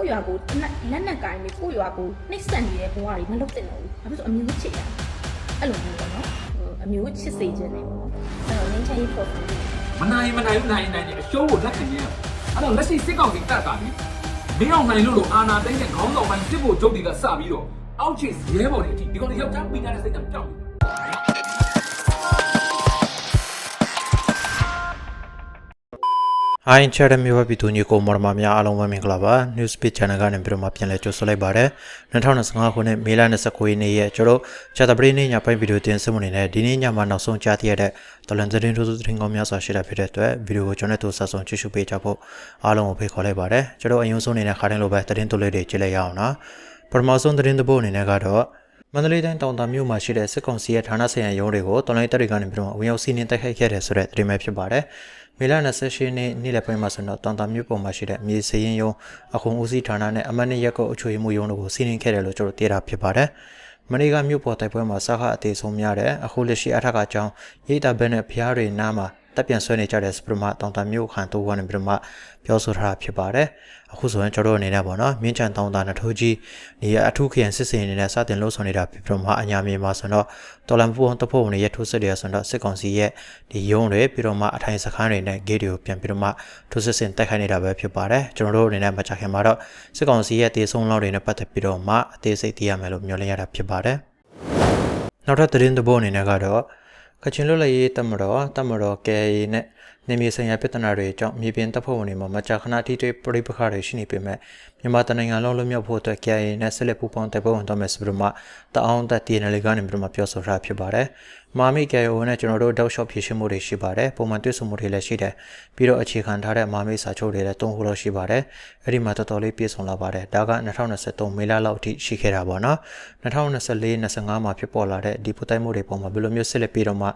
ကိုယ့်ရွာကိုတနက်လက်နက်ကိုင်းပြီးကိုယ့်ရွာကိုနှိပ်စက်နေတဲ့ဘဝတွေမလုပ်သင့်တော့ဘူးဘာဖြစ်လို့အမျိုးချစ်ရအဲ့လိုမျိုးပေါ့နော်ဟိုအမျိုးချစ်စေခြင်းနဲ့ပေါ့နော်အဲ့တော့ငင်းချင်ရေးဖို့ဆိုမနိုင်မနိုင်ဘူးနိုင်နိုင်တယ်အရှုံးကိုလက်ခံရအောင်အဲ့တော့လက်ရှိစစ်ကောင်စီတပ်ကလေမင်းအောင်နိုင်လို့လို့အာနာသိန်းတဲ့ခေါင်းဆောင်ပိုင်းစစ်ဖို့ချုပ်တွေကစပြီးတော့အောက်ချစ်ရဲဘော်တွေအထိဒီကောင်တွေယောက်ျားပိတာတဲ့စိတ်ကကြောက် နေဟိုင်းချရမြေဝပြည်သူညီကိုမော်မများအားလုံးပဲမင်္ဂလာပါ News Speed Channel ကနေပြီးတော့မှပြန်လည်ကြိုဆိုလိုက်ပါရစေ2025ခုနှစ်မေလ29ရက်နေ့ရဲ့ကျွန်တော်ချာတပရိနေ့ညပိုင်းဗီဒီယိုတင်ဆက်မှုနေနဲ့ဒီနေ့ညမှာနောက်ဆုံးကြားသိရတဲ့တလန်သတင်းတို့သတင်းကောင်းများစွာရှိတာဖြစ်တဲ့အတွက်ဗီဒီယိုကိုကျွန်တော်တို့ဆက်ဆုံးကြည့်ရှုပေးကြဖို့အားလုံးကိုဖိတ်ခေါ်လိုက်ပါရစေကျွန်တော်အရင်ဆုံးအနေနဲ့ခါတိုင်းလိုပဲသတင်းတို့လေးတွေကြည့်လိုက်ရအောင်နော်ပထမဆုံးသတင်းတစ်ပုဒ်အနေနဲ့ကတော့မန္တလေးတိုင်းတောင်တာမြို့မှာရှိတဲ့စစ်ကောင်စီရဲ့ဌာနဆိုင်ရာရုံးတွေကိုတော်လိုင်းတပ်တွေကနေပြီးတော့ဝင်ရောက်စီးနင်းတိုက်ခိုက်ခဲ့တယ်ဆိုတဲ့သတင်းပဲဖြစ်ပါတယ်။ မေလ28ရက်နေ့နေ့လယ်ပိုင်းမှာဆိုတော့တောင်တာမြို့ပေါ်မှာရှိတဲ့မြေစရင်ရုံးအခုဦးစီးဌာနနဲ့အမတ်နှစ်ရက်ကိုအချွေမှုရုံးတို့ကိုစီးနင်းခဲ့တယ်လို့ကျွန်တော်သိရတာဖြစ်ပါတယ်။မနေ့ကမြို့ပေါ်တိုက်ပွဲမှာစခအသေးဆုံးများတဲ့အခုလက်ရှိအထက်ကအကြောင်းရိတ်တာဘက်နဲ့ဖျားတွေနားမှာ တပ်ပြန်ဆွဲနေကြတဲ့စပရမတောင်တာမြို့ခံတိုးကနေပြီးတော့မှပြောဆိုထားတာဖြစ်ပါတယ်။အခုဆိုရင်ကျွန်တော်တို့အနေနဲ့ပေါ့နော်မြင်းချန်တောင်တာနထိုးကြီးနေရအထုခရင်စစ်စင်အနေနဲ့စတင်လို့ဆောင်နေတာဖြစ်ပြီးတော့မှအညာမြေမှာဆိုတော့တော်လန်ပူအောင်တဖို့ဝင်ရဲ့ထိုးစစ်တွေဆိုတော့စစ်ကောင်စီရဲ့ဒီရုံးတွေပြီးတော့မှအထိုင်စခန်းတွေနဲ့ဂေးတွေကိုပြန်ပြီးတော့မှထိုးစစ်ဆင်တိုက်ခိုက်နေတာပဲဖြစ်ပါတယ်။ကျွန်တော်တို့အနေနဲ့မကြခင်မှာတော့စစ်ကောင်စီရဲ့တေဆုံးလောက်တွေနဲ့ပတ်သက်ပြီးတော့မှအသေးစိတ်သိရမယ်လို့မျှော်လင့်ရတာဖြစ်ပါတယ်။နောက်ထပ်သတင်းတစ်ပုဒ်အနေနဲ့ကတော့ ကချင်လွတ်လပ်ရေးတပ်မတော်တပ်မတော် KAA နဲ့ နေမြေဆိုင်ရာပြည်ထနာတွေအကြောင်းမြေပြင်တပ်ဖွဲ့ဝင်တွေမှာမကြာခဏထိတွေ့ပြိပခါတွေရှိနေပေမဲ့မြန်မာတနိုင်ငံလုံးလွတ်မြောက်ဖို့အတွက် KAA နဲ့ဆက်လက်ပူးပေါင်းတပ်ဖွဲ့ဝင်တော့မယ်ဆိုပြီးတော့မှတအောင်တပ် TNL ကနေပြီးတော့မှပြောဆိုထားဖြစ်ပါတယ်။မာမီ KAO နဲ့ကျွန်တော်တို့တောက်လျှော့ဖြည့်ရှင်းမှုတွေရှိပါတယ်။ပုံမှန်တွေ့ဆုံမှုတွေလည်းရှိတယ်။ပြီးတော့အခြေခံထားတဲ့မာမီစာချုပ်တွေလည်းတုံးခုလို့ရှိပါတယ်။အဲ့ဒီမှာတော်တော်လေးပြည့်စုံလာပါတယ်။ဒါက2023မေလလောက်အထိရှိခဲ့တာပေါ့နော်။2024 25မှာဖြစ်ပေါ်လာတဲ့ဒီပူတိုင်းမှုတွေပုံမှာဘယ်လိုမျိုးဆက်လက်ပြီးတော့မှ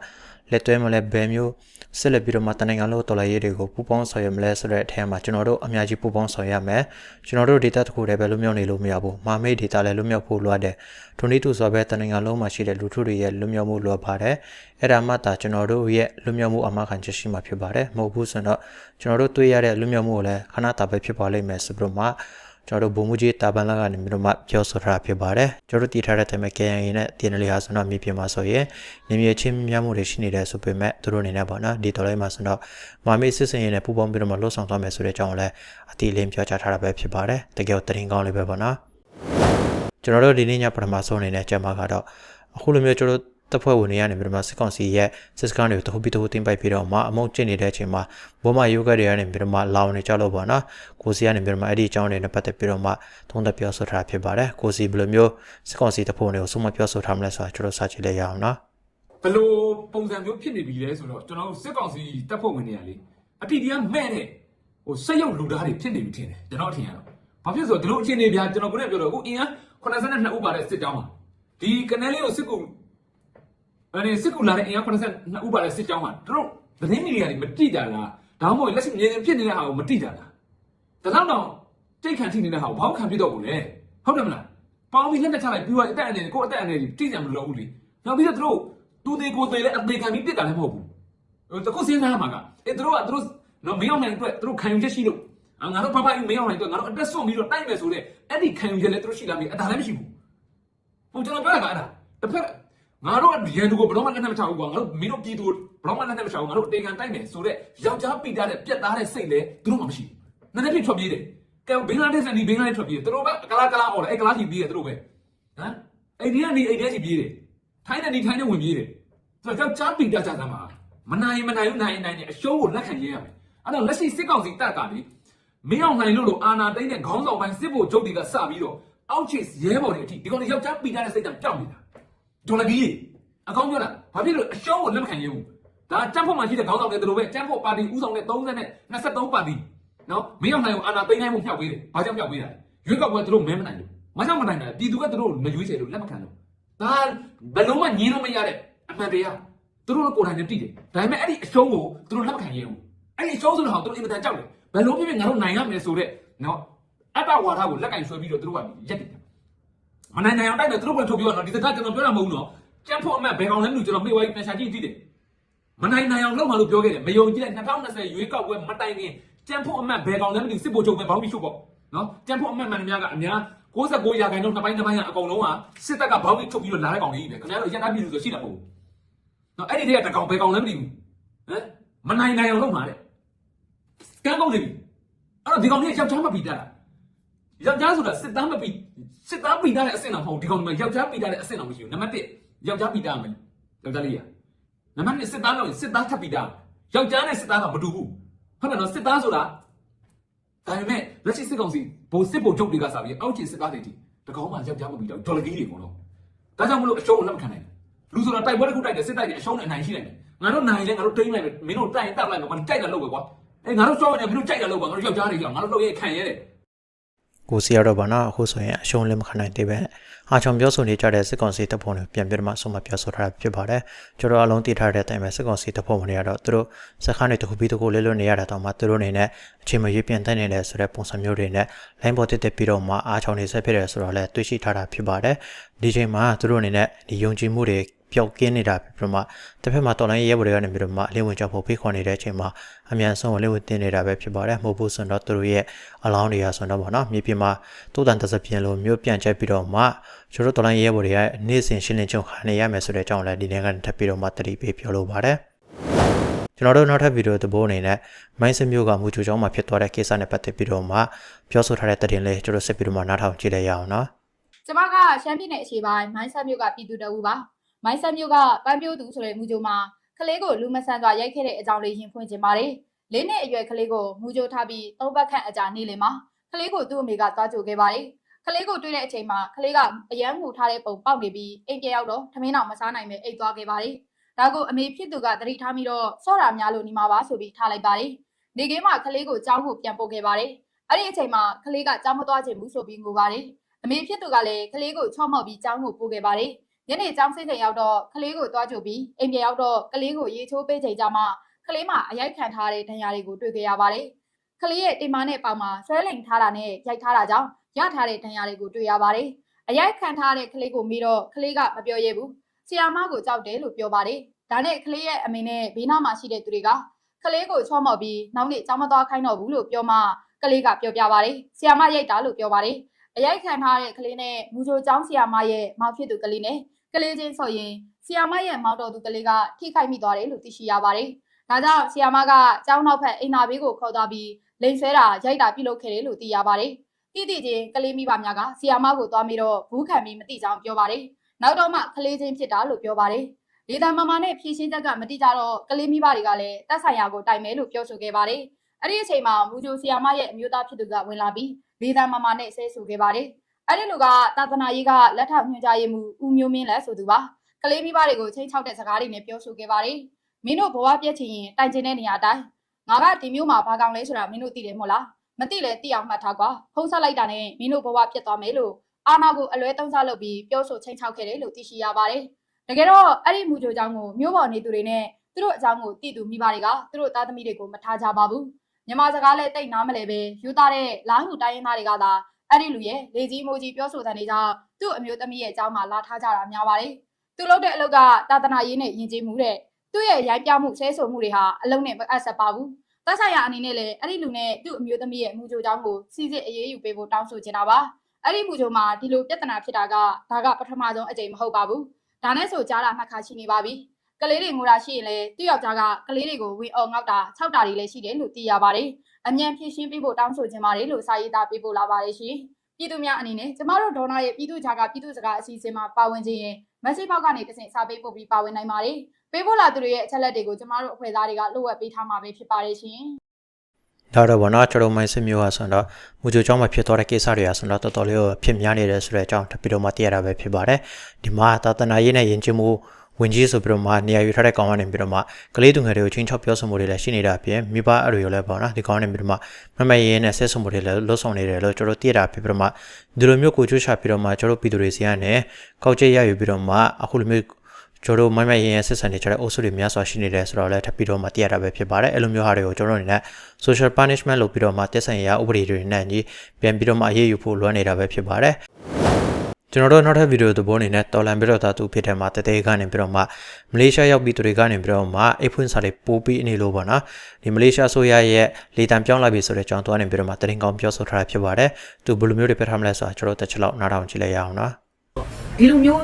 လက်တွဲမလဲဘယ်မျိုးဆက်လက်ပြီးတော့မှတနိုင်ငံလုံးတော်လှန်ရေးတွေကိုပူးပေါင်းဆောင်ရွက်မလဲဆိုတဲ့အထက်မှာကျွန်တော်တို့အများကြီးပူးပေါင်းဆောင်ရွက်ရမယ်ကျွန်တော်တို့ data တစ်ခုတည်းပဲလွတ်မြောက်နေလို့မရဘူးမာမေး data လည်းလွတ်မြောက်ဖို့လိုအပ်တယ်ထိုနည်းတူဆိုပဲတနိုင်ငံလုံးမှာရှိတဲ့လူထုတွေရဲ့လွတ်မြောက်မှုလိုအပ်ပါတယ်အဲ့ဒါမှသာကျွန်တော်တို့ရဲ့လွတ်မြောက်မှုအမှခံချက်ရှိမှာဖြစ်ပါတယ်မဟုတ်ဘူးဆိုတော့ကျွန်တော်တို့တွေ့ရတဲ့လွတ်မြောက်မှုကိုလည်းခဏတာပဲဖြစ်ပါလိမ့်မယ်ဆိုပြီးတော့မှ ကျွန်တော်တို့ဘုံမူကြီးတာပန်လာကနေပြီးတော့မှပြောဆိုထားတာဖြစ်ပါတယ်ကျွန်တော်တို့တည်ထားတဲ့တိုင်မှာ KNY နဲ့ TNL ဟာဆိုတော့မြေပြင်မှာဆိုရင်နေမြေချင်းများမှုတွေရှိနေတယ်ဆိုပေမဲ့သူတို့အနေနဲ့ပေါ့နော်ဒီတော်လိုင်းမှာဆိုတော့မာမေးစစ်စင်ရင်လည်းပူပေါင်းပြီးတော့မှလှုပ်ဆောင်သွားမယ်ဆိုတဲ့အကြောင်းလည်းအတိအလင်းပြောကြားထားတာပဲဖြစ်ပါတယ်တကယ်တရင်ကောင်းလေးပဲပေါ့နော်ကျွန်တော်တို့ဒီနေ့ညပထမဆုံးအနေနဲ့ကြံမှာကတော့အခုလိုမျိုးကျွန်တော်တို့ တပ်ဖွဲ့ဝင်တွေကနေပြီးတော့မှစစ်ကောင်စီရဲ့စစ်စခန်းတွေကိုတခုပြီးတခုတင်ပိုက်ပြီးတော့မှအမုံကျင့်နေတဲ့အချိန်မှာဘောမယိုဂတ်တွေကနေပြီးတော့မှလောင်နေကြလို့ပေါ့နော်ကိုစီကနေပြီးတော့မှအဲ့ဒီအကြောင်းတွေနဲ့ပတ်သက်ပြီးတော့မှသုံးသပ်ပြောဆိုထားတာဖြစ်ပါတယ်ကိုစီဘယ်လိုမျိုးစစ်ကောင်စီတပ်ဖွဲ့ဝင်တွေကိုဆုံးမပြောဆိုထားမလဲဆိုတာကျွန်တော်စကြည့်လိုက်ရအောင်နော်ဘလို့ပုံစံမျိုးဖြစ်နေပြီလဲဆိုတော့ကျွန်တော်တို့စစ်ကောင်စီတပ်ဖွဲ့ဝင်တွေကလေအတိတရားမဲ့တဲ့ဟိုစက်ရုပ်လူသားတွေဖြစ်နေပြီထင်တယ်ကျွန်တော်အထင်ရတော့ဘာဖြစ်ဆိုတော့ဒီလိုအခြေအနေဗျာကျွန်တော်ကိုယ်နဲ့ပြောတော့အခုအင်အား82ဦးပါတဲ့စစ်တောင်းပါဒီကနေလေးကိုစစ်ကူ အဲ့ဒီစစ်ကူလာတဲ့အင်အား82ဦးပါတဲ့စစ်တောင်းပါတို့သတင်းမီဒီယာတွေမတိကြလားဒါမှမဟုတ်လက်ရှိမြေပြင်ဖြစ်နေတဲ့ဟာကိုမတိကြလားဒါတော့တော့တိတ်ခံထိနေတဲ့ဟာကိုဘောက်ခံပြတော့ဘူးလေဟုတ်တယ်မလားပေါင်းပြီးလက်နဲ့ချလိုက်ပြီးတော့အတက်အနေနဲ့ကိုယ်အတက်အနေနဲ့တိကြမလို့ဘူးလေနောက်ပြီးတော့တို့သူသေးကိုသေးလည်းအသေးခံပြီးပြစ်တာလည်းမဟုတ်ဘူးဟိုတခုစဉ်းစားရမှာကအဲသူတို့ကသူတို့နော်မင်းအောင်နိုင်အတွက်သူတို့ခံယူချက်ရှိလို့အာငါတို့ဖဖယူမင်းအောင်နိုင်အတွက်ငါတို့အသက်ဆုံးပြီးတော့တိုက်မယ်ဆိုတဲ့အဲ့ဒီခံယူချက်လည်းသူတို့ရှိလာပြီအတားလည်းမရှိဘူးဟိုကျွန်တော်ပြောရမှာအဲ့ဒါတစ်ဖက် ငါတို့ရန်သူကိုဘယ်တော့မှလက်နဲ့မချဘူးကွာငါတို့မင်းတို့ပြည်သူကိုဘယ်တော့မှလက်နဲ့မချဘူးငါတို့တေကန်တိုက်မယ်ဆိုတဲ့ယောက်ျားပိတာတဲ့ပြက်သားတဲ့စိတ်လည်းသူတို့မှမရှိဘူးနည်းနည်းပြထွက်ပြေးတယ်ကဲဘင်္ဂလားဒေ့ရှ်နဲ့ဒီဘင်္ဂလားဒေ့ရှ်ထွက်ပြေးတယ်သူတို့ပဲကလားကလားអော်တယ်အဲ့ကလားကြီးပြေးတယ်သူတို့ပဲဟမ်အိန္ဒိယနေအိန္ဒိယကြီးပြေးတယ်ထိုင်းနဲ့ဒီထိုင်းနဲ့ဝင်ပြေးတယ်သူကယောက်ျားပိတာကြစမ်းပါမနိုင်မနိုင်ဘူးနိုင်နိုင်နဲ့အရှုံးကိုလက်ခံရရမယ်အဲ့တော့လက်ရှိစစ်ကောင်စီတပ်ကလေမင်းအောင်နိုင်လို့လို့အာနာသိန်းတဲ့ခေါင်းဆောင်ပိုင်းစစ်ဖို့ချုပ်တွေကစပြီးတော့အောက်ချစ်ရဲဘော်တွေအထိဒီကောင်တွေယောက်ျားပိတာတဲ့စိတ်ကကြောက်နေတာ ဒေါ်လာကြီးအကောင်းပြောတာဘာဖြစ်လို့အရှုံးကိုလက်မခံရဘူးဒါတန်းဖို့မှရှိတဲ့ခေါင်းဆောင်တွေတို့ပဲတန်းဖို့ပါတီဥဆောင်တဲ့30နဲ့23ပါတီနော်မင်းအောင်နိုင်ကိုအာနာသိန်းနိုင်မှုမြောက်ပေးတယ်ဘာကြောင့်မြောက်ပေးတာလဲရွေးကောက်ပွဲတို့မဲမနိုင်ဘူးမကြောင့်မနိုင်တာပြည်သူကတို့မရွေးချယ်လို့လက်မခံလို့ဒါဘယ်လုံးမှညင်းလို့မရတဲ့အမှန်တရားသူတို့ကိုယ်တိုင်လည်းတိတယ်ဒါပေမဲ့အဲ့ဒီအရှုံးကိုသူတို့လက်မခံရဘူးအဲ့ဒီအရှုံးဆိုတော့သူတို့အင်မတန်ကြောက်တယ်ဘယ်လိုဖြစ်ဖြစ်ငါတို့နိုင်ရမယ်ဆိုတော့နော်အတ္တဝါဒကိုလက်ကင်ဆွဲပြီးတော့သူတို့ကရက်တယ် မနိုင်နိုင်အောင်တိုက်တယ်သူတို့ကထုတ်ပြီးတော့နော်ဒီစကားကျွန်တော်ပြောတာမဟုတ်ဘူးနော်ကြက်ဖို့အမတ်ဘယ်ကောင်လဲမလို့ကျွန်တော်မေ့ဝိုင်းပြန်ရှာကြည့်ကြည့်တယ်မနိုင်နိုင်အောင်လုပ်မှလို့ပြောခဲ့တယ်မယုံကြည်တဲ့2020ရွေးကောက်ပွဲမတိုင်ခင်ကြက်ဖို့အမတ်ဘယ်ကောင်လဲမသိစစ်ဖို့ချုပ်ပဲဘောင်းပြီးရှုပ်ပေါ့နော်ကြံဖို့အမှန်မှန်များကအများ69ရာခိုင်နှုန်းနှစ်ပိုင်းတစ်ပိုင်းကအကုန်လုံးကစစ်တပ်ကဘောင်းကြီးထုတ်ပြီးတော့လာတဲ့ကောင်ကြီးပဲခင်ဗျားတို့ရန်သားပြည်သူဆိုရှိတာမဟုတ်ဘူးနော်အဲ့ဒီတည်းကတကောင်ဘယ်ကောင်လဲမသိဘူးဟမ်မနိုင်နိုင်အောင်လုပ်မှာတဲ့ကန်းကောင်းနေပြီအဲ့တော့ဒီကောင်ကြီးယောက်ျားမပြီးတတ်လား ယောက်ျားဆိုတာစစ်သားမပြီးစစ်သားပြီးတတ်တဲ့အဆင့်တော့မဟုတ်ဒီကောင်ကြီးယောက်ျားပြီးတတ်တဲ့အဆင့်တော့မရှိဘူးနံပါတ်1ယောက်ျားပြီးတတ်မယ်ယောက်ျားလေးရနံပါတ်2စစ်သားလို့စစ်သားထပ်ပြီးတတ်ယောက်ျားနဲ့စစ်သားကမတူဘူးဟုတ်တယ်နော်စစ်သားဆိုတာဒါပေမဲ့လက်ရှိစစ်ကောင်စီဘိုးစစ်ဘိုလ်ချုပ်တွေကစားပြီးအောက်ခြေစစ်သားတွေတီတကောင်းမှယောက်ျားမပြီးတော့ဒေါ်လာကြီးတွေကုန်တော့ဒါကြောင့်မလို့အရှုံးကိုလက်မခံနိုင်ဘူးလူဆိုတာတိုက်ပွဲတစ်ခုတိုက်တယ်စစ်တိုက်တယ်အရှုံးနဲ့အနိုင်ရှိနိုင်တယ်ငါတို့နိုင်လဲငါတို့တိမ့်လိုက်မယ်မင်းတို့တိုက်ရင်တက်လိုက်မယ်ကွာတိုက်တာလုပ်ပဲကွာအဲငါတို့ရှော့ရတယ်မင်းတို့ကြိုက်တာလုပ်ပါငါတို့ယောက်ျားတွေကြောင့်ငါတို့လုပ်ရဲခံရဲတယ် ကိုစီရတော့ဗောနော်အခုဆိုရင်အရှုံးလည်းမခံနိုင်သေးပဲအားချောင်ပြောဆိုနေကြတဲ့စစ်ကောင်စီတပ်ဖွဲ့တွေပြန်ပြတော့မှဆုံးမပြောဆိုထားတာဖြစ်ပါတယ်ကျွန်တော်အလုံးတည်ထားတဲ့အတိုင်းပဲစစ်ကောင်စီတပ်ဖွဲ့တွေကတော့သူတို့စခန်းတွေတစ်ခုပြီးတစ်ခုလဲလွတ်နေရတာတော့မှသူတို့အနေနဲ့အချိန်မရွေးပြန်တက်နေတယ်ဆိုတဲ့ပုံစံမျိုးတွေနဲ့လိုင်းပေါ်တက်တက်ပြီးတော့မှအားချောင်နေဆက်ဖြစ်တယ်ဆိုတော့လည်းတွေးရှိထားတာဖြစ်ပါတယ်ဒီချိန်မှာသူတို့အနေနဲ့ဒီယုံကြည်မှုတွေပျောက်ကင်းနေတာပြီးတော့မှတစ်ဖက်မှာတော်လိုင်းရဲဘော်တွေကနေပြီးတော့မှအလင်းဝင်ကြောက်ဖို့ဖိတ်ခေါ်နေတဲ့အချိန်မှာအမြန်ဆုံးအလင်းဝင်တင်နေတာပဲဖြစ်ပါတယ်မဟုတ်ဘူးဆိုတော့သူတို့ရဲ့အလောင်းတွေကဆိုတော့ဗောနော်မြေပြင်မှာတိုးတန်တစပြင်းလို့မျိုးပြန်ချက်ပြီးတော့မှကျွန်တော်တော်လိုင်းရဲဘော်တွေကနေ့စဉ်ရှင်းလင်းချုပ်ခါနေရမယ်ဆိုတဲ့အကြောင်းလည်းဒီနေ့ကထပ်ပြီးတော့မှတတိပေးပြောလိုပါတယ်ကျွန်တော်တို့နောက်ထပ်ဗီဒီယိုသဘောအနေနဲ့မိုင်းစမျိုးကမူချိုချောင်းမှာဖြစ်သွားတဲ့ကိစ္စနဲ့ပတ်သက်ပြီးတော့မှပြောဆိုထားတဲ့သတင်းလေးကျွန်တော်ဆက်ပြီးတော့မှနားထောင်ကြည့်လိုက်ရအောင်နော်ကျမကရှမ်းပြည်နယ်အခြေပိုင်းမိုင်းဆက်မြို့ကပြည်သူတအူပါ မိုင်းဆက်မြို့ကပန်းပြိုးသူဆိုတဲ့မူကြိုမှာကလေးကိုလူမဆန်စွာရိုက်ခဲ့တဲ့အကြောင်းလေးရင်ဖွင့်ခြင်းပါတယ်လေးနှစ်အရွယ်ကလေးကိုမူကြိုထားပြီးသုံးပတ်ခန့်အကြာနေလင်မှာကလေးကိုသူ့အမေကသွားကြိုခဲ့ပါတယ်ကလေးကိုတွေ့တဲ့အချိန်မှာကလေးကအယမ်းမှုထားတဲ့ပုံပေါက်နေပြီးအိမ်ပြရောက်တော့ထမင်းတော်မစားနိုင်ပဲအိတ်သွားခဲ့ပါတယ်ဒါကိုအမေဖြစ်သူကသတိထားပြီးတော့စော့တာများလို့နေမှာပါဆိုပြီးထားလိုက်ပါတယ်နေကင်းမှာကလေးကိုကြောင်းကိုပြန်ပို့ခဲ့ပါတယ်အဲ့ဒီအချိန်မှာကလေးကကြောင်းမသွားချင်ဘူးဆိုပြီးငိုပါတယ်အမေဖြစ်သူကလည်းကလေးကိုချော့မော့ပြီးကျောင်းကိုပို့ခဲ့ပါတယ်။ ညနေကျောင်းဆင်းချိန်ရောက်တော့ကလေးကိုတွားကြုပ်ပြီးအိမ်ပြန်ရောက်တော့ကလေးကိုရေချိုးပေးချိန်ကြမှာကလေးမအရိုက်ခံထားတဲ့ဒဏ်ရာတွေကိုတွေ့ခဲ့ရပါတယ်။ကလေးရဲ့တင်မနဲ့ပေါင်မှာဆွဲလိန်ထားတာနဲ့ရိုက်ထားတာကြောင့်ရထားတဲ့ဒဏ်ရာတွေကိုတွေ့ရပါတယ်။အရိုက်ခံထားတဲ့ကလေးကိုမိတော့ကလေးကမပြောရဲဘူး။ဆီယာမကိုကြောက်တယ်လို့ပြောပါတယ်။ဒါနဲ့ကလေးရဲ့အမေနဲ့ဘေးနားမှာရှိတဲ့သူတွေကကလေးကိုချော့မော့ပြီးနောက်နေ့ကျောင်းမသွားခိုင်းတော့ဘူးလို့ပြောမှကလေးကပြောပြပါတယ်။ဆီယာမရိုက်တာလို့ပြောပါတယ်။အရိုက်ခံထားတဲ့ကလေးနဲ့မူဂျိုကျောင်းဆီယာမရဲ့မောင်ဖြစ်သူကလေးနဲ့ ကလေးချင်းဆိုရင်ဆီယာမရဲ့မောင်တော်သူကလေးကထိခိုက်မိသွားတယ်လို့သိရှိရပါတယ်။ဒါကြောင့်ဆီယာမကကျောင်းနောက်ဖက်အိမ်နာဘေးကိုခေါ်သွားပြီးလိန်ဆွဲတာရိုက်တာပြုလုပ်ခဲ့တယ်လို့သိရပါတယ်။တိတိချင်းကလေးမိဘများကဆီယာမကိုသွားပြီးတော့ဘူးခံပြီးမသိကြောင်းပြောပါတယ်။နောက်တော့မှကလေးချင်းဖြစ်တာလို့ပြောပါတယ်။လေသာမမနဲ့ဖြည့်ရှင်းချက်ကမတိကြတော့ကလေးမိဘတွေကလည်းတက်ဆိုင်ရာကိုတိုင်မယ်လို့ပြောဆိုခဲ့ပါတယ်။အဲ့ဒီအချိန်မှာမူဂျိုဆီယာမရဲ့အမျိုးသားဖြစ်သူကဝင်လာပြီးလေသာမမနဲ့ဆဲဆိုခဲ့ပါတယ်။ အဲ့ဒီလူကသာသနာရေးကလက်ထောက်ညွှန်ကြားရေးမှူးဦးမျိုးမင်းလက်ဆိုသူပါ။ကလေးမိဘတွေကိုချိန်ချောက်တဲ့စကားတွေနဲ့ပြောဆိုခဲ့ပါတယ်။မင်းတို့ဘဝပြည့်ချင်ရင်တိုင်ကျင်တဲ့နေရာတိုင်းငါကဒီမျိုးမှာဘာကောင်းလဲဆိုတာမင်းတို့သိတယ်မို့လား။မသိလဲသိအောင်မှတ်ထားကွာ။ဖုံးဆက်လိုက်တာနဲ့မင်းတို့ဘဝပြည့်သွားမယ်လို့အာနာကိုအလွဲသုံးစားလုပ်ပြီးပြောဆိုချိန်ချောက်ခဲ့တယ်လို့သိရှိရပါတယ်။တကယ်တော့အဲ့ဒီမူကြိုကြောင့်ကိုမျိုးပေါ်နေသူတွေနဲ့သူတို့အကြောင်းကိုသိသူမိဘတွေကသူတို့သားသမီးတွေကိုမထားကြပါဘူး။မြန်မာစကားလည်းတိတ်နားမလဲပဲယူသားတဲ့လားဟူတိုင်းရင်းသားတွေကသာ အဲ့ဒီလူရဲ့လေကြီးမိုးကြီးပြောဆိုတဲ့နေကြောင့်သူ့အမျိုးသမီးရဲ့အကြောင်းမှာလာထားကြတာများပါတယ်။သူလုပ်တဲ့အလုပ်ကတာသနာရေးနဲ့ယဉ်ကျေးမှုတဲ့သူ့ရဲ့ရိုက်ပြမှုဆဲဆိုမှုတွေဟာအလုံးနဲ့မအပ်ဆက်ပါဘူး။သက်ဆိုင်ရာအနေနဲ့လည်းအဲ့ဒီလူနဲ့သူ့အမျိုးသမီးရဲ့အမှုကြိုကြောင်းကိုစီစစ်အရေးယူပေးဖို့တောင်းဆိုချင်တာပါ။အဲ့ဒီမှုကြိုမှာဒီလိုပြဿနာဖြစ်တာကဒါကပထမဆုံးအကြိမ်မဟုတ်ပါဘူး။ဒါနဲ့ဆိုကြားတာနှစ်ခါရှိနေပါပြီ။ကလေးတွေငိုတာရှိရင်လည်းသူ့ယောက်ျားကကလေးတွေကိုဝင်အောင်ငေါက်တာ၆တာတွေလည်းရှိတယ်လို့သိရပါတယ်။အမြန်ဖြည့်ရှင်းပေးဖို့တောင်းဆိုချင်ပါတယ်လို့စာရေးသားပေးပို့လာပါတယ်ရှင်။ ပြည်သူများအနေနဲ့ကျမတို့ဒေါနာရဲ့ပြည်သူ့ဂျာကပြည်သူ့စကားအစီအစဉ်မှာပါဝင်ခြင်းရင် message box ကနေတစ်ဆင့်စာပေးပို့ပြီးပါဝင်နိုင်ပါတယ်။ပေးပို့လာသူတွေရဲ့အချက်လက်တွေကိုကျမတို့အဖွဲ့သားတွေကလိုအပ်ပေးထားမှာပဲဖြစ်ပါတယ်ရှင်။ဒါတော့ဗောနော်ကျွန်တော်မိုင်းစမျိုးဟာဆိုတော့မူဂျိုကျောင်းမှာဖြစ်သွားတဲ့ကိစ္စတွေဟာဆိုတော့တော်တော်လေးကိုဖြစ်များနေတယ်ဆိုတဲ့အကြောင်းတပိတော့မှသိရတာပဲဖြစ်ပါတယ်ဒီမှာသာသနာရေးနဲ့ယဉ်ကျေးမှု ဝင်ကြီးဆိုပြီးတော့မှနေရာယူထားတဲ့ကောင်ကနေပြီးတော့မှကလေးသူငယ်တွေကိုချင်းချောက်ပြောဆိုမှုတွေလည်းရှိနေတာအပြင်မိဘအတွေရောလည်းပေါ့နော်ဒီကောင်ကနေပြီးတော့မှမမရေးနဲ့ဆက်ဆုံမှုတွေလည်းလွတ်ဆောင်နေတယ်လို့ကျွန်တော်သိရတာဖြစ်ပြီးတော့မှဒီလိုမျိုးကိုချိုးချပြီးတော့မှကျွန်တော်ပြည်သူတွေစီကနေကောက်ချက်ရယူပြီးတော့မှအခုလိုမျိုးကျွန်တော်မမရင်ရဲ့ဆက်ဆံနေကြတဲ့အုပ်စုတွေများစွာရှိနေတယ်ဆိုတော့လည်းထပ်ပြီးတော့မှသိရတာပဲဖြစ်ပါတယ်အဲ့လိုမျိုးဟာတွေကိုကျွန်တော်အနေနဲ့ social punishment လုပ်ပြီးတော့မှတက်ဆိုင်ရာဥပဒေတွေနဲ့ညီပြန်ပြီးတော့မှအရေးယူဖို့လွှမ်းနေတာပဲဖြစ်ပါတယ် ကျွန်တော်တို့နောက်ထပ်ဗီဒီယိုသဘောအနေနဲ့တော်လန်ပြီးတော့သာသူဖြစ်တဲ့မှာတသေးကနေပြီးတော့မှမလေးရှားရောက်ပြီးသူတွေကနေပြီးတော့မှအိတ်ဖွင့်စာတွေပို့ပြီးအနေလို့ပေါ့နော်ဒီမလေးရှားဆိုရရဲ့လေတံပြောင်းလာပြီဆိုတဲ့ကြောင်းသွားနေပြီးတော့မှတရင်ကောင်းပြောဆိုထားတာဖြစ်ပါတယ်သူဘယ်လိုမျိုးတွေပြထားမလဲဆိုတာကျွန်တော်တို့တစ်ချက်လောက်နားထောင်ကြည့်လိုက်ရအောင်နော်ဒီလိုမျိုး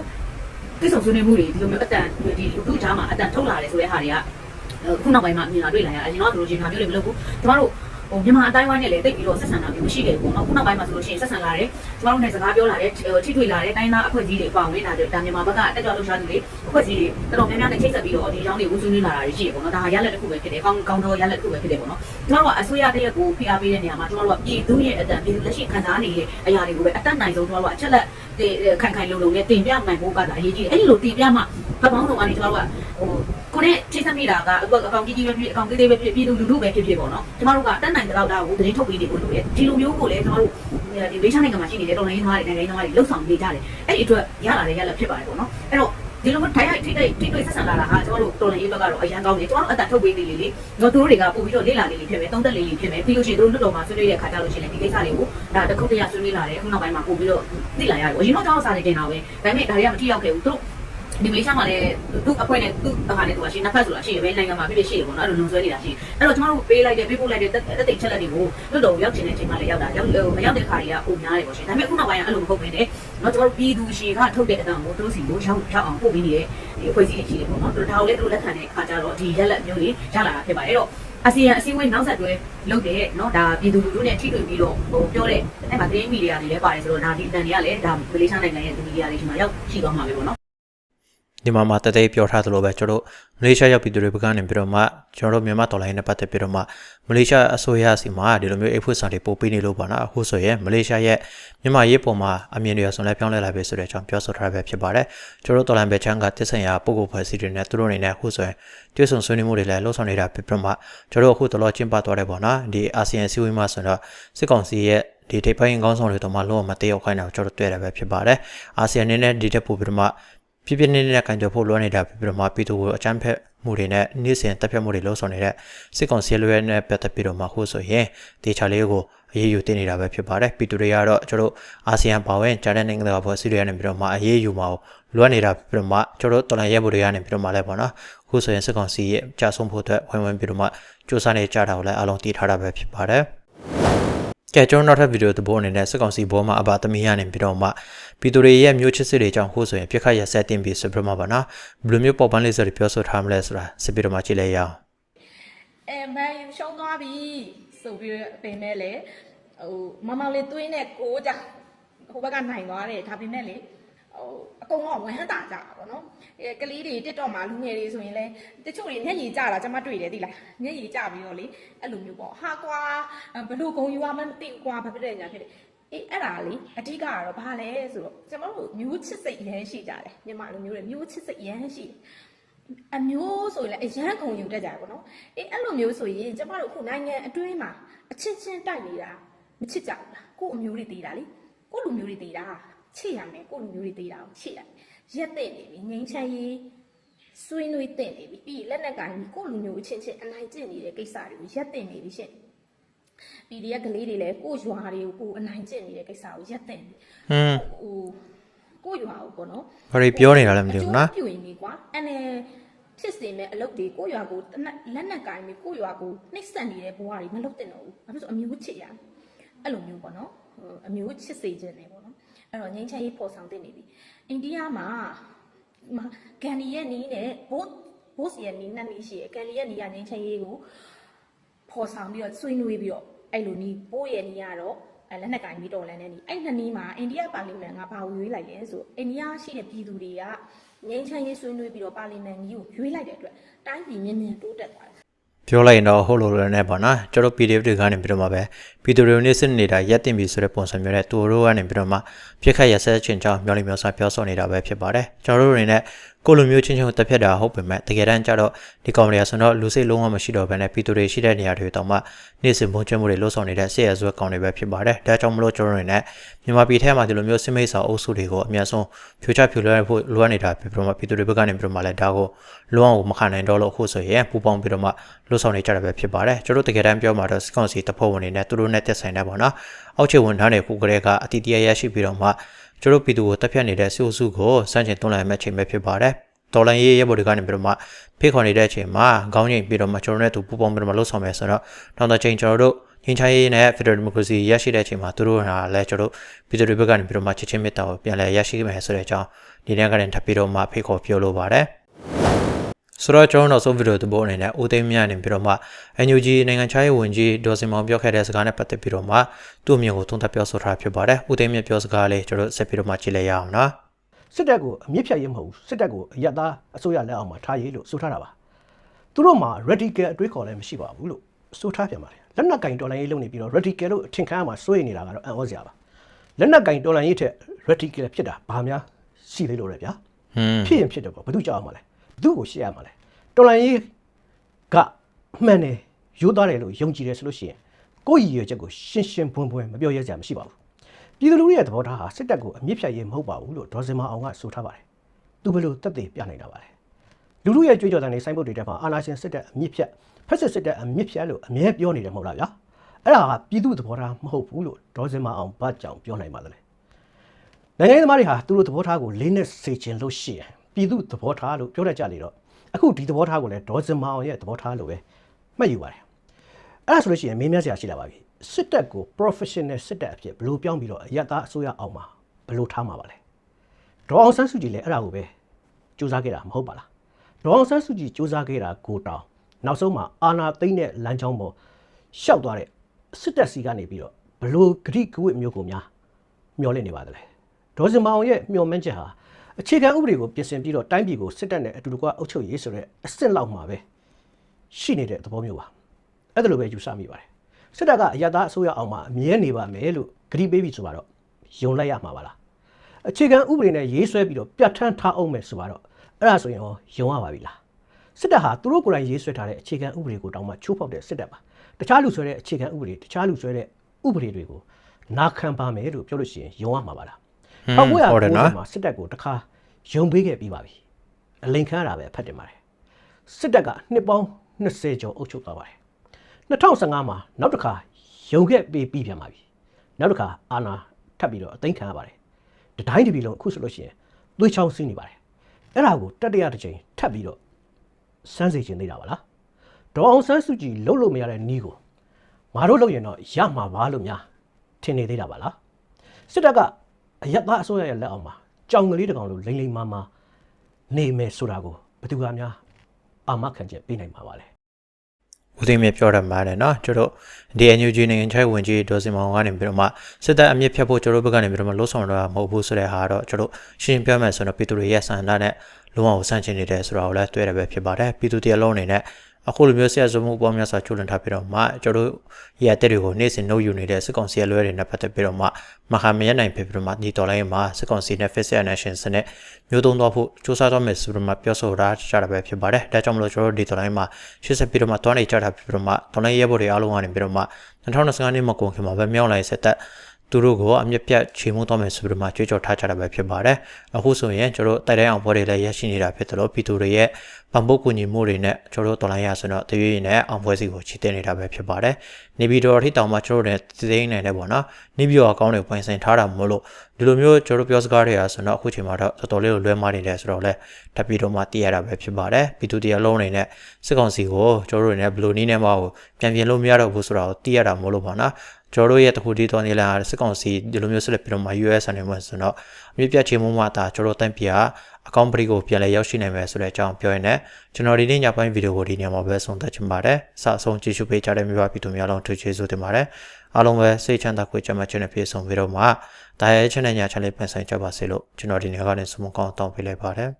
သိဆောင်ဆွေးနွေးမှုတွေဒီလိုမျိုးအတန်ဒီလူထုကြားမှာအတန်ထုတ်လာတယ်ဆိုတဲ့ဟာတွေကခုနောက်ပိုင်းမှာမြင်လာတွေ့လာရအရင်တော့တို့ချင်းဟာမျိုးတွေမလုပ်ဘူးကျမတို့ ဟိုမြန်မာအတိုင်းဝိုင်းနဲ့လည်းတိတ်ပြီးတော့ဆက်ဆံတာမျိုးမရှိခဲ့ဘူးပေါ့နော်ခုနောက်ပိုင်းမှာဆိုလို့ရှိရင်ဆက်ဆံလာတယ်ကျမတို့နဲ့စကားပြောလာတယ်ထိတွေ့လာတယ်တိုင်းသားအဖွဲ့အစည်းတွေအပေါင်းဝင်လာတယ်ဒါမြန်မာဘက်ကတက်ကြွလှုပ်ရှားသူတွေအဖွဲ့အစည်းတွေတော်တော်များများနဲ့ချိတ်ဆက်ပြီးတော့ဒီအကြောင်းတွေကိုဆွေးနွေးလာတာရှိတယ်ပေါ့နော်ဒါဟာရလက်တစ်ခုပဲဖြစ်တယ်ကောင်းကောင်းတော့ရလက်တစ်ခုပဲဖြစ်တယ်ပေါ့နော်ကျမတို့ကအစိုးရတရက်ကိုဖိအားပေးတဲ့နေရာမှာကျမတို့ကပြည်သူရဲ့အတန်ပြည်သူလက်ရှိခံစားနေတဲ့အရာတွေကိုပဲအတတ်နိုင်ဆုံးကျမတို့ကအချက်လက်ခိုင်ခိုင်လုံလုံနဲ့တင်ပြနိုင်ဖို့ကဒါအရေးကြီးတယ်အဲ့ဒီလိုတင်ပြမှဘက်ပေါင်းစုံကနေကျမတို့ကဟိုကိုနဲ့ချိတ်ဆက်မိတာကအခုအကောင်ကြီးကြီးပဲဖြစ်အကောင်သေးသေးပဲဖြစ်ပြည်သူလူထုပဲဖြစ်ဖြစ်ပေါ့နော်ကျမတို့ကတတ်နိုင်တဲ့လောက်ဒါကိုသတင်းထုတ်ပေးနေဖို့လိုတယ်ဒီလိုမျိုးကိုလည်းကျမတို့ဒီဘေးချနိုင်ငံမှာရှိနေတဲ့တော်လိုင်းသမားတွေနိုင်ငံရေးသမားတွေလှုပ်ဆောင်နေကြတယ်အဲ့ဒီအတွက်ရလာတဲ့ရလာဖြစ်ပါတယ်ပေါ့နော်အဲ့တော့ ဒီလိုမျိုးထိုင်ရိုက်ထိတိတ်ထိတွေ့ဆက်ဆံလာတာဟာကျမတို့တော်လိုင်းရေးဘက်ကတော့အရန်ကောင်းတယ်ကျမတို့အတန်ထုတ်ပေးနေလေလေတော့သူတို့တွေကပို့ပြီးတော့လေ့လာနေလေဖြစ်မယ်တုံးသက်လေလေဖြစ်မယ်ပြီးလို့ရှိရင်တို့လွတ်တော်မှာဆွေးနွေးတဲ့ခါကြလို့ရှိရင်ဒီကိစ္စတွေကိုဒါတစ်ခုတည်းရဆွေးနွေးလာတယ်အခုနောက်ပိုင်းမှာပို့ပြီးတော့သိလာရတယ်အရင်တော့ကျွန်တော်စာနေတင်တာပဲဒါပေမဲ့ဒါတွေကမထိရောက်ခဲ့ဘူးသူတို့ဒီမေးချမှာလည်းသူ့အဖွဲနဲ့သူ့ဟာနဲ့သူကရှိနှစ်ဖက်ဆိုတာရှိတယ်ပဲနိုင်ငံမှာပြည့်ပြည့်ရှိတယ်ပေါ့နော်အဲ့လိုလုံဆွဲနေတာရှိအဲ့တော့ကျွန်တော်တို့ပေးလိုက်တဲ့ပေးပို့လိုက်တဲ့တက်တိတ်ချက်လက်တွေကိုလွတ်တော်ရောက်ချင်တဲ့အချိန်မှလည်းရောက်တာရောက်မရောက်တဲ့ခါတွေကပုံများတယ်ပေါ့ရှင်ဒါပေမဲ့ခုနောက်ပိုင်းကအဲ့လိုမဟုတ်ဘဲနဲ့ နော်ကျွန်တော်တို့ပြည်သူရှင်ကထုတ်တဲ့အတံကိုတို့စီကိုရောက်ထောက်အောင်ပို့ပေးနေတဲ့ဒီအဖွဲ့အစည်းအခြေအနေပေါ့နော်တို့ဒါကိုလည်းတို့လက်ခံတဲ့အခါကျတော့ဒီရက်လက်မျိုးကြီးရလာတာဖြစ်ပါတယ်အဲ့တော့အာဆီယံအစည်းအဝေးနောက်ဆက်တွဲလုပ်တယ်နော်ဒါပြည်သူလူထုနဲ့ထိတွေ့ပြီးတော့ဟိုပြောတဲ့အဲ့မှာသတင်းမီဒီယာတွေလည်းပါတယ်ဆိုတော့ဒါဒီအတန်တွေကလည်းဒါမလေးရှားနိုင်ငံရဲ့ဒီမီဒီယာတွေဒီမှာရောက်ရှိသွားမှာပဲပေါ့နော် ဒီမှာမှာတသေးပြောထားသလိုပဲကျွန်တော်တို့မလေးရှားရောက်ပြည်သူတွေဘက်ကနေပြီးတော့မှကျွန်တော်တို့မြန်မာတော်လိုင်းနဲ့ပတ်သက်ပြီးတော့မှမလေးရှားအစိုးရစီမှာဒီလိုမျိုးအိတ်ဖွင့်စာတွေပို့ပေးနေလို့ပေါ့နော်အခုဆိုရင်မလေးရှားရဲ့မြန်မာရေးပေါ်မှာအမြင်တွေဆွန်လဲပြောင်းလဲလာပြီဆိုတဲ့အကြောင်းပြောဆိုထားပဲဖြစ်ပါတယ်ကျွန်တော်တို့တော်လိုင်းဘက်ချမ်းကတစ်ဆိုင်ရာပုဂ္ဂိုလ်ဖွဲ့စည်းတွေနဲ့သူတို့အနေနဲ့အခုဆိုရင်တွဲဆုံဆွေးနွေးမှုတွေလည်းလှုပ်ဆောင်နေတာဖြစ်ပြီးမှကျွန်တော်တို့အခုတော်တော်ကျင်းပသွားတယ်ပေါ့နော်ဒီအာဆီယံစီဝေးမှာဆိုတော့စစ်ကောင်စီရဲ့ဒီထိပ်ပိုင်းကောင်းဆောင်တွေတော့မှလုံးဝမတည့်ရောက်ခိုင်းတာကိုကျွန်တော်တွေ့ရပဲဖြစ်ပါတယ်အာဆီယံအနေနဲ့ဒီတက်ပို့ပြီးတော့မှ ပြပြနေနေတဲ့ကံကြဖို့လွှမ်းနေတာပြီးတော့မှပြည်သူကိုအကြမ်းဖက်မှုတွေနဲ့နေ့စဉ်တပ်ဖြတ်မှုတွေလှုံ့ဆော်နေတဲ့စစ်ကောင်စီလွှဲနဲ့ပတ်သက်ပြီးတော့မှခုဆိုရင်တေချာလေးကိုအရေးယူတင်နေတာပဲဖြစ်ပါတယ်ပြည်သူတွေကတော့ကျွန်တော်အာဆီယံပါဝင်ဂျာတဲ့နိုင်ငံတကာဖွဲ့စည်းတွေကနေပြီးတော့မှအရေးယူမှာလွှမ်းနေတာပြီးတော့မှကျွန်တော်တော်လန်ရဲမှုတွေကနေပြီးတော့မှလည်းပေါ့နော်ခုဆိုရင်စစ်ကောင်စီရဲ့ကြာဆုံးဖို့အတွက်ဝင်ဝင်ပြီးတော့မှစူးစမ်းနေကြတာကိုလည်းအလုံးတည်ထားတာပဲဖြစ်ပါတယ် ကဲကျွန်တော်နောက်ထပ်ဗီဒီယိုသဘောအနေနဲ့စစ်ကောင်စီဘောမှာအပါသမီးရနေပြီးတော့မှပြည်သူတွေရဲ့မျိုးချစ်စစ်တွေကြောင့်ဟိုဆိုရင်ပြစ်ခတ်ရဆက်တင်ပြီးဆိုပြီးတော့မှပါနော်ဘယ်လိုမျိုးပေါ်ပန်းလေးစတွေပြောဆိုထားမလဲဆိုတာစစ်ပြီးတော့မှကြည့်လိုက်ရအောင်အဲမန်ယူရှုံးသွားပြီဆိုပြီးတော့ပင်မဲ့လေဟိုမမောင်လေးသွင်းတဲ့ကိုကြဟိုဘက်ကနိုင်သွားတယ်ဒါပေမဲ့လေ ဟိုအကုန်လုံးဝမ်းတာကြတာပေါ့နော်အဲကလေးတွေတက်တော့မှလူငယ်တွေဆိုရင်လဲတချို့တွေမျက်ရည်ကျတာကျွန်မတွေ့တယ်သိလားမျက်ရည်ကျပြီးတော့လေအဲ့လိုမျိုးပေါ့ဟာကွာဘလို့ဂုံယူရမှမသိဘူးကွာဘာဖြစ်တဲ့ညာဖြစ်တယ်အေးအဲ့ဒါလေအဓိကကတော့ဘာလဲဆိုတော့ကျွန်တော်တို့မျိုးချစ်စိတ်ရမ်းရှိကြတယ်မြန်မာလူမျိုးတွေမျိုးချစ်စိတ်ရမ်းရှိတယ်အမျိုးဆိုရင်လည်းအရန်ခုံယူတတ်ကြတယ်ပေါ့နော်အေးအဲ့လိုမျိုးဆိုရင်ကျမတို့အခုနိုင်ငံအတွင်းမှာအချင်းချင်းတိုက်နေတာမချစ်ကြဘူးလားကို့အမျိုးတွေသေးတာလေကို့လူမျိုးတွေသေးတာ ချစ်ရမယ်ကို့လူမျိုးတွေသေးတာကိုချစ်ရရက်တဲ့နေပြီငိမ့်ချမ်းရေးဆွေးနွေးတဲ့နေပြီပြီးလက်နက်ကင်ကို့လူမျိုးအချင်းချင်းအနိုင်ကျင့်နေတဲ့ကိစ္စတွေကိုရက်တဲ့နေပြီရှင့် PDF ကလေးတွေလည်းကို့ရွာတွေကိုကို့အနိုင်ကျင့်နေတဲ့ကိစ္စကိုရက်တဲ့နေဟွန်းဟိုကို့ရွာကိုပေါ့နော်ဘာတွေပြောနေတာလဲမသိဘူးနော်အကျိုးပြုရင်ဒီကွာအနေဖြစ်စင်မဲ့အလုပ်တွေကိုယ့်ရွာကိုတနက်လက်နက်ကင်ပြီးကိုယ့်ရွာကိုနှိမ့်ဆက်နေတဲ့ဘဝတွေမလုပ်တင်တော့ဘူး။ဘာဖြစ်လို့အမျိုးချစ်ရလဲ။အဲ့လိုမျိုးပေါ့နော်။ဟိုအမျိုးချစ်စေခြင်းနေပေါ့နော်။ အဲ့တော့ငိမ့်ချမ်းရေးပေါ်ဆောင်တင်နေပြီ။အိန္ဒိယမှာဒီမှာဂန်ဒီရဲ့နီးနဲ့ဘိုးဘိုးစီရဲ့နီးနဲ့နီးရှိရယ်ဂန်ဒီရဲ့နီးကငိမ့်ချမ်းရေးကိုပေါ်ဆောင်ပြီးတော့ဆွေးနွေးပြီးတော့အဲ့လိုနီးဘိုးရဲ့နီးကတော့အဲလက်နက်ကင်ပြီးတော်လန်တဲ့နီးအဲ့နှစ်နီးမှာအိန္ဒိယပါလီမန်ကဘာကိုရွေးလိုက်လဲဆိုအိန္ဒိယရှိတဲ့ပြည်သူတွေကငင်းချမ်းရေးဆွေးနွေးပြီးတော့ပါလီမန်ကြီးကိုရွေးလိုက်တဲ့အတွက်တိုင်းပြည်မြင့်မြင့်တိုးတက်သွားတယ် ပြောလိုက်ရင်တော့ဟုတ်လို့လည်းနဲ့ပေါ့နော်ကျွန်တော် PDF တွေကနေပြီးတော့မှပဲပြည်သူတွေနဲ့စစ်နေတာရက်တင်ပြီဆိုတဲ့ပုံစံမျိုးနဲ့သူတို့ကနေပြီးတော့မှပြစ်ခတ်ရဆက်ချင်းကြောင်းမျောလိမျိုးစားပြောဆိုနေတာပဲဖြစ်ပါတယ်ကျွန်တော်တို့အနေနဲ့ကိုလိုမျိုးချင်းချင်းကိုတက်ဖြတ်တာဟုတ်ပေမဲ့တကယ်တမ်းကျတော့ဒီကောင်တွေကဆိုတော့လူစိတ်လုံးဝမရှိတော့ဘဲနဲ့ပြည်သူတွေရှိတဲ့နေရာတွေတောင်မှနေ့စဉ်ပုံကျွမ်းမှုတွေလှုပ်ဆောင်နေတဲ့ဆေးရဆွဲကောင်တွေပဲဖြစ်ပါတယ်ဒါကြောင့်မလို့ကျွန်တော်တို့အနေနဲ့မြန်မာပြည်ထဲမှာဒီလိုမျိုးစစ်မိတ်ဆောင်အုပ်စုတွေကိုအများဆုံးဖြိုချဖြိုလွှဲဖို့လိုအပ်နေတာဖြစ်ပြီးတော့မှပြည်သူတွေဘက်ကနေပြီးတော့မှလည်းဒါကိုလုံးဝမခံနိုင်တော့လို့အခုဆိုရင်ပူပေါင်းပြီးတော့မှလှုပ်ဆောင်နေကြတာပဲဖြစ်ပါတယ်ကျွန်တော်တို့တကယ်တမ်းပြောမှာတော့စကောင်စီတပ်ဖွဲ့ဝင်တွေနဲ့သူတို့နဲ့တက်ဆိုင်တယ်ပေါ့နော်အောက်ခြေဝန်ထမ်းတွေခုကလေးကအတီးတရရရှိပြီးတော့မှ ကျွန်တော်ပြည်သူကိုတပ်ဖြတ်နေတဲ့စစ်အုပ်စုကိုစန့်ကျင်တွန်းလှန်မဲ့ချိန်ပဲဖြစ်ပါတယ်တော်လန်ရေးရဲဘော်တွေကနေပြီးတော့မှဖိတ်ခေါ်နေတဲ့အချိန်မှာခေါင်းငိတ်ပြီးတော့မှကျွန်တော်နဲ့သူပူပေါင်းပြီးတော့မှလှုပ်ဆောင်မယ်ဆိုတော့နောက်တစ်ချိန်ကျွန်တော်တို့ငင်းချိုင်းရေးနဲ့ Federal Democracy ရရှိတဲ့အချိန်မှာသူတို့ကလည်းကျွန်တော်တို့ပြည်သူတွေဘက်ကနေပြီးတော့မှချစ်ချင်းမေတ္တာကိုပြန်လည်ရရှိမယ်ဆိုတဲ့အကြောင်းဒီနေ့ကနေထပ်ပြီးတော့မှဖိတ်ခေါ်ပြောလိုပါတယ် ဆိုတော့ကျွန်တော်နောက်ဆုံးဗီဒီယိုသဘောအနေနဲ့ဦးသိမ်းမြနေပြီးတော့မှ NUG နိုင်ငံခြားရေးဝန်ကြီးဒေါ်စင်မောင်ပြောခဲ့တဲ့စကားနဲ့ပတ်သက်ပြီးတော့မှသူ့အမြင်ကိုသုံးသပ်ပြောဆိုထားဖြစ်ပါတယ်ဦးသိမ်းမြပြောစကားလေးကျွန်တော်ဆက်ပြီးတော့မှကြည့်လိုက်ရအောင်နော်စစ်တပ်ကိုအမြင့်ဖြတ်ရေးမဟုတ်ဘူးစစ်တပ်ကိုအယက်သားအစိုးရလက်အောက်မှာထားရေးလို့ဆိုထားတာပါသူတို့မှာ radical အတွေးခေါ်လည်းမရှိပါဘူးလို့ဆိုထားပြန်ပါတယ်လက်နက်ကင်တော်လိုင်းရေးလုပ်နေပြီးတော့ radical လို့အထင်ခံရမှာစိုးရိမ်နေတာကတော့အံ့ဩစရာပါလက်နက်ကင်တော်လိုင်းရေးထက် radical ဖြစ်တာဘာများရှိသေးလို့လဲဗျာဟွန်းဖြစ်ရင်ဖြစ်တယ်ပေါ့ဘယ်သူကြောက်အောင်မလဲဘယ် သူကိုရှေ့ရမှာလဲတော်လိုင်းရေးကအမှန်တယ်ရိုးသားတယ်လို့ယုံကြည်တယ်ဆိုလို့ရှိရင်ကိုယ့်ရည်ရွယ်ချက်ကိုရှင်းရှင်းပွန်းပွန်းမပြောရဲစရာမရှိပါဘူးပြည်သူလူထုရဲ့သဘောထားဟာစစ်တပ်ကိုအမြင့်ဖြတ်ရေးမဟုတ်ပါဘူးလို့ဒေါ်စင်မအောင်ကဆိုထားပါတယ်သူဘယ်လိုတက်သေးပြနိုင်တာပါလဲလူထုရဲ့ကြွေးကြော်တန်တွေစိုင်းပုတ်တွေထဲမှာအာနာရှင်စစ်တပ်အမြင့်ဖြတ်ဖက်စစ်စစ်တပ်အမြင့်ဖြတ်လို့အမြဲပြောနေတယ်မဟုတ်လားဗျာအဲ့ဒါကပြည်သူသဘောထားမဟုတ်ဘူးလို့ဒေါ်စင်မအောင်ဘာကြောင့်ပြောနိုင်ပါသလဲနိုင်ငံရေးသမားတွေဟာသူတို့သဘောထားကိုလေးနဲ့စေချင်လို့ရှိရင် ပြည်သူသဘောထားလို့ပြောတတ်ကြလေတော့အခုဒီသဘောထားကိုလည်းဒေါ်စင်မအောင်ရဲ့သဘောထားလို့ပဲမှတ်ယူပါတယ်အဲ့ဒါဆိုလို့ရှိရင်မင်းများစရာရှိလာပါပြီစစ်တပ်ကို professional စစ်တပ်အဖြစ်ဘယ်လိုပြောင်းပြီးတော့အယက်သားအစိုးရအောင်မှာဘယ်လိုထားမှာပါလဲဒေါ်အောင်ဆန်းစုကြည်လည်းအဲ့ဒါကိုပဲစူးစမ်းခဲ့တာမဟုတ်ပါလားဒေါ်အောင်ဆန်းစုကြည်စူးစမ်းခဲ့တာကိုတောင်နောက်ဆုံးမှာအာနာသိမ့်တဲ့လမ်းကြောင်းပေါ်ရှောက်သွားတဲ့စစ်တပ်စီကနေပြီးတော့ဘယ်လိုဂရိကဝိမျိုးကိုများမျောလင့်နေပါသလဲဒေါ်စင်မအောင်ရဲ့မျောမှန်းချက်ဟာ အခြေခံဥပဒေကိုပြင်ဆင်ပြီးတော့တိုင်းပြည်ကိုစစ်တပ်နဲ့အတူတကွအုပ်ချုပ်ရေးဆိုတဲ့အစ်စ်လောက်မှာပဲရှိနေတဲ့သဘောမျိုးပါအဲ့ဒါလိုပဲယူဆမိပါတယ်စစ်တပ်ကအယက်သားအစိုးရအောင်မှာအမြဲနေပါမယ်လို့ဂရိပေးပြီးဆိုတော့ယုံလိုက်ရမှာပါလားအခြေခံဥပဒေနဲ့ရေးဆွဲပြီးတော့ပြဋ္ဌာန်းထားအောင်မယ်ဆိုတော့အဲ့ဒါဆိုရင်ရောယုံရပါပြီလားစစ်တပ်ဟာသူတို့ကိုယ်တိုင်ရေးဆွဲထားတဲ့အခြေခံဥပဒေကိုတောင်မှချိုးဖောက်တဲ့စစ်တပ်ပါတခြားလူဆွဲတဲ့အခြေခံဥပဒေတခြားလူဆွဲတဲ့ဥပဒေတွေကိုနာခံပါမယ်လို့ပြောလို့ရှိရင်ယုံရမှာပါလားဟွန်း1990ဟုတ်တယ်နော်မှာစစ်တပ်ကိုတစ်ခါ ယုံပေးခဲ့ပြီးပါပြီအလိန်ခမ်းရတာပဲဖတ်တင်ပါတယ်စစ်တပ်ကနှစ်ပေါင်း20ကျော်အုပ်ချုပ်သွားပါတယ်2015မှာနောက်တစ်ခါယုံခဲ့ပေးပြီးပြန်ပါပြီနောက်တစ်ခါအာနာထပ်ပြီးတော့အသိမ်းခံရပါတယ်တတိုင်းတစ်ပြည်လုံးအခုဆိုလို့ရှိရင်သွေးချောင်းဆင်းနေပါတယ်အဲ့ဒါကိုတတိယတစ်ချိန်ထပ်ပြီးတော့စမ်းစေချင်သေးတာပါလားဒေါ်အောင်ဆန်းစုကြည်လှုပ်လို့မရတဲ့နီးကိုငါတို့လုပ်ရင်တော့ရမှာပါလို့များထင်နေသေးတာပါလားစစ်တပ်ကအယက်သားအစိုးရရဲ့လက်အောက်မှာ ကြောင်ကလေးတစ်ကောင်လိုလိမ့်လိမ့်မာမာနေမယ်ဆိုတာကိုဘယ်သူကများအာမခံချက်ပေးနိုင်မှာပါလဲဦးသိမ်းမြပြောရမှာတယ်နော်ကျွန်တော်ဒီ NUG နိုင်ငံခြားရေးဝန်ကြီးဒေါ်စင်မောင်ကနေပြီးတော့မှစစ်တပ်အမြင့်ဖြတ်ဖို့ကျွန်တော်တို့ဘက်ကနေပြီးတော့မှလှုံ့ဆော်တော့မဟုတ်ဘူးဆိုတဲ့ဟာတော့ကျွန်တော်ရှင်းပြမယ်ဆိုတော့ပြည်သူတွေရဲ့ဆန္ဒနဲ့လုံးဝဆန့်ကျင်နေတယ်ဆိုတာကိုလည်းတွေ့ရပဲဖြစ်ပါတယ်ပြည်သူတရားလုံးအနေနဲ့ အခုလိုမျိုးဆရာဇမှုပေါ်များစွာချွတ်လွန်ထားပြီးတော့မှကျွန်တော်တို့ရတဲ့တွေကိုနေ့စဉ်နှုတ်ယူနေတဲ့စစ်ကောင်စီရဲ့လွဲတွေနဲ့ပတ်သက်ပြီးတော့မှမဟာမရနိုင်ဖြစ်ပြီးတော့မှဒီတော်လိုင်းမှာစစ်ကောင်စီနဲ့ Face Nation စနစ်မျိုးသုံးသွားဖို့စူးစမ်းတော့မယ်ဆိုတော့မှပြောဆိုတာကြတာပဲဖြစ်ပါတယ်ဒါကြောင့်မလို့ကျွန်တော်တို့ဒီတော်လိုင်းမှာရှေ့ဆက်ပြီးတော့မှတွားနေကြတာဖြစ်ပြီးတော့မှတော်လိုင်းရဲဘော်တွေအားလုံးကနေပြီးတော့မှ2025နှစ်မှာကုန်ခင်မှာပဲမြောက်လိုက်ဆက်သက် သူတို့ကိုအမြင့်ပြတ်ချေမှုတော့မယ်ဆိုပြီးတော့မှကြွေးကြော်ထားကြတာပဲဖြစ်ပါတယ်အခုဆိုရင်ကျွန်တော်တို့တိုက်တိုင်းအောင်ဘော်တွေလည်းရရှိနေတာဖြစ်တယ်လို့ပြည်သူတွေရဲ့ပံ့ပိုးကူညီမှုတွေနဲ့ကျွန်တော်တို့တော်လိုင်းရဆိုတော့တရွေ့နဲ့အောင်ပွဲစီကိုချီတင်နေတာပဲဖြစ်ပါတယ်နေပြည်တော်ထိတောင်မှကျွန်တော်တို့လည်းသိသိနေတယ်ပေါ့နော်နေပြည်တော်အကောင့်တွေပွင့်ဆိုင်ထားတာမလို့ဒီလိုမျိုးကျွန်တော်တို့ပြောစကားတွေအားဆိုတော့အခုချိန်မှာတော့တော်တော်လေးကိုလွဲမားနေတယ်ဆိုတော့လဲတပီတော့မှတည်ရတာပဲဖြစ်ပါတယ်ပြည်သူတရားလုံးအနေနဲ့စစ်ကောင်စီကိုကျွန်တော်တို့လည်းဘယ်လိုနည်းနဲ့မှပြန်ပြင်လို့မရတော့ဘူးဆိုတော့တည်ရတာမလို့ပေါ့နော် ကျွန်တော်တို့ရဲ့တခုတည်းတော်နေလာစစ်ကောင်စီဒီလိုမျိုးဆက်လက်ပြီးတော့မှ US အနေနဲ့ဆိုတော့အမြင့်ပြတ်ချေမှုမှတာကျွန်တော်တန့်ပြအကောင့်ပရိကိုပြန်လဲရောက်ရှိနိုင်မယ်ဆိုတဲ့အကြောင်းပြောရင်လည်းကျွန်တော်ဒီနေ့ညပိုင်းဗီဒီယိုကိုဒီညမှာပဲဆုံးသက်ချင်ပါတယ်။စအဆုံးကြည့်ရှုပေးကြတဲ့မိဘပြည်သူများလုံးထွေးချေးဆိုတင်ပါတယ်။အားလုံးပဲစိတ်ချမ်းသာကိုယ်ကျန်းမာခြင်းနဲ့ပြည့်စုံပြီးတော့မှဒါရဲ့ channel ညာ channel ပြန်ဆိုင်ကြပါစေလို့ကျွန်တော်ဒီနေ့ကနေဆုမကောင်းတောင်းပေးလိုက်ပါတယ်။